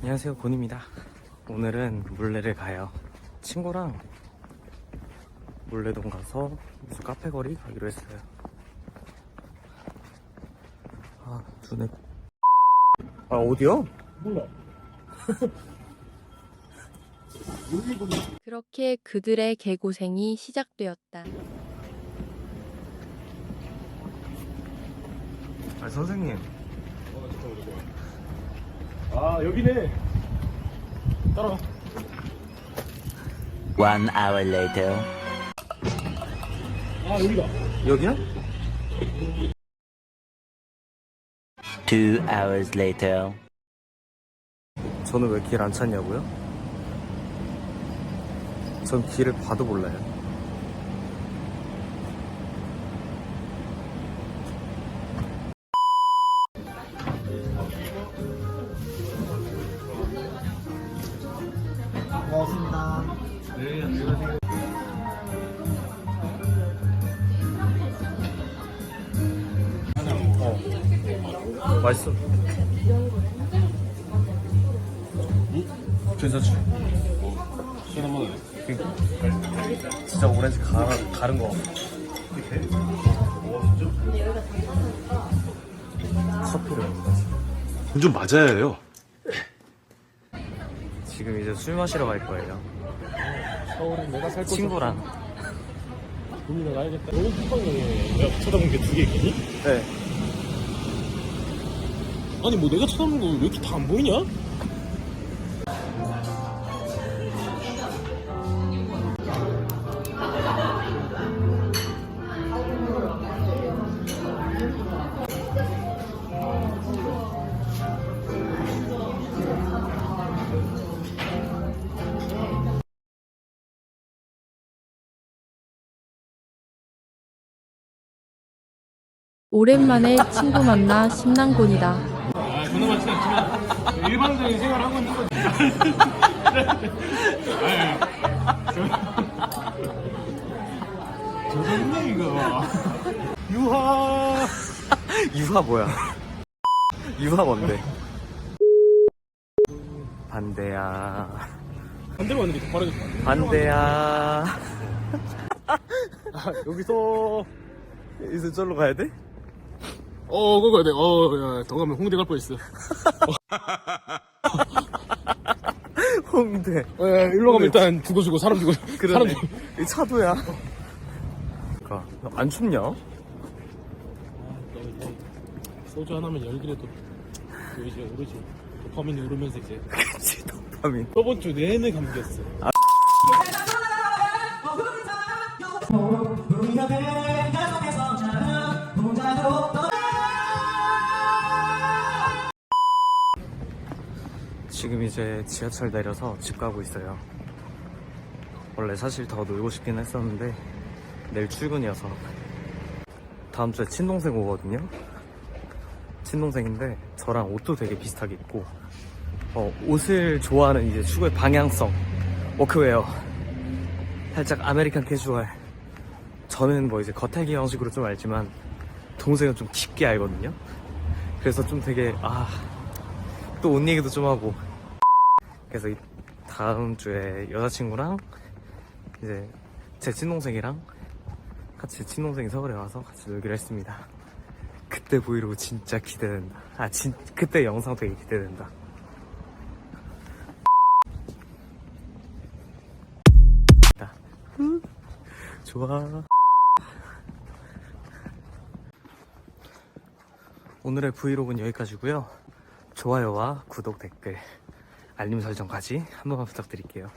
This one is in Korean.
안녕하세요 곤입니다 오늘은 물레를 가요 친구랑 물레동 가서 무슨 카페 거리 가기로 했어요 아 눈에 아 어디야? 몰라. 그렇게 그들의 개고생이 시작되었다. 아 선생님 아 여기네. 따라가. One hour later. 아 여기다. 여기야? Two hours later. 저는 왜 길 안 찾냐고요? 전 길을 봐도 몰라요 어. 맛있어. 괜찮지? 시간 한번 해. 진짜 오렌지 가, 가른 거. 커피를 먹는다. 좀 맞아야 해요. 지금 이제 술 마시러 갈 거예요. 서울에 내가 살 곳. 친구랑. 고민을 가야겠다. 너무 콧방에 내가 쳐다본 게 두 개 있거든. 네. 아니 뭐 내가 쳐다본 거 왜 이렇게 다 안 보이냐? 오랜만에 친구 만나 신난곤이다. 아 않지만 일반적인 생활을 하고 있는 거지. 저졌네 이거. 유하. 유화 뭐야? 유화 뭔데? 반대야. 반대로 가는 게더 빠르겠다. 반대야. 아, 여기서 이제 절로 가야 돼? 어 그거 가야 돼. 어, 야, 더 가면 홍대 갈 뻔했어. 홍대. 어, 야, 일로 가면 일단 죽어 죽어 사람 죽어. 사람 그러네. 죽어. 이 차도야. 그니까, 안 춥냐? 소주 하나면 열기라도 또 이제 오르지. 도파민이 오르면서 이제 그치, 도파민. 저번 주 내내 감기였어. 지금 이제 지하철 내려서 집 가고 있어요. 원래 사실 더 놀고 싶긴 했었는데 내일 출근이어서 다음 주에 친동생 오거든요. 친동생인데 저랑 옷도 되게 비슷하게 입고 어, 옷을 좋아하는 이제 추구의 방향성 워크웨어 살짝 아메리칸 캐주얼 저는 뭐 이제 겉핥기 형식으로 좀 알지만 동생은 좀 깊게 알거든요. 그래서 좀 되게 아 또 옷 얘기도 좀 하고 그래서 이 다음 주에 여자친구랑 이제 제 친동생이랑 같이 친동생이 서울에 와서 같이 놀기로 했습니다. 그때 브이로그 진짜 기대된다. 아 진, 그때 영상 되게 기대된다. 좋아. 오늘의 브이로그는 여기까지고요. 좋아요와 구독, 댓글, 알림 설정까지 한 번만 부탁드릴게요.